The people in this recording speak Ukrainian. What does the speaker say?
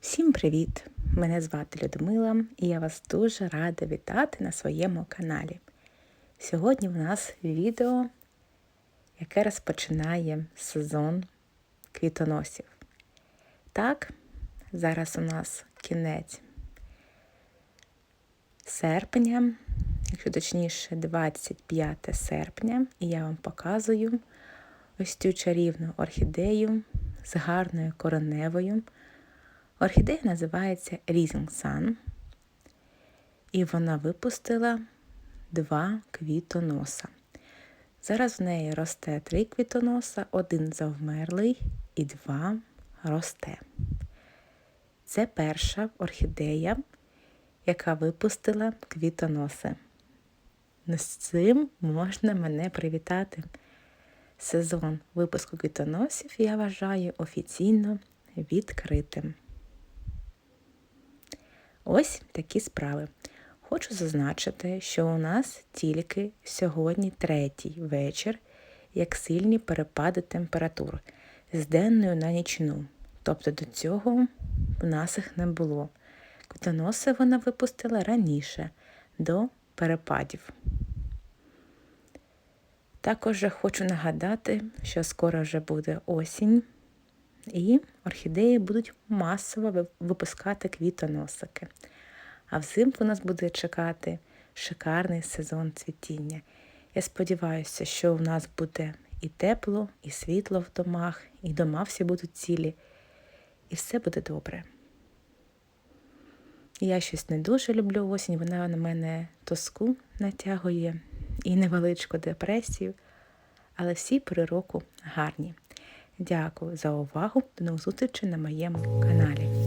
Всім привіт! Мене звати Людмила і я вас дуже рада вітати на своєму каналі. Сьогодні в нас відео, яке розпочинає сезон квітоносів. Так, зараз у нас кінець серпня, якщо точніше, 25 серпня, і я вам показую ось цю чарівну орхідею з гарною короневою. Орхідея називається Rising Sun, і вона випустила два квітоноса. Зараз в неї росте три квітоноса, один завмерлий і два росте. Це перша орхідея, яка випустила квітоноси. З цим можна мене привітати. Сезон випуску квітоносів я вважаю офіційно відкритим. Ось такі справи. Хочу зазначити, що у нас тільки сьогодні третій вечір, як сильні перепади температур з денною на нічну. Тобто до цього в нас їх не було. Квітоноси вона випустила раніше до перепадів. Також хочу нагадати, що скоро вже буде осінь, і орхідеї будуть масово випускати квітоносики. А взимку нас буде чекати шикарний сезон цвітіння. Я сподіваюся, що у нас буде і тепло, і світло в домах, і дома всі будуть цілі, і все буде добре. Я щось не дуже люблю осінь, вона на мене тоску натягує і невеличку депресію, але всі пори гарні. Дякую за увагу. До нових зустрічей на моєму каналі.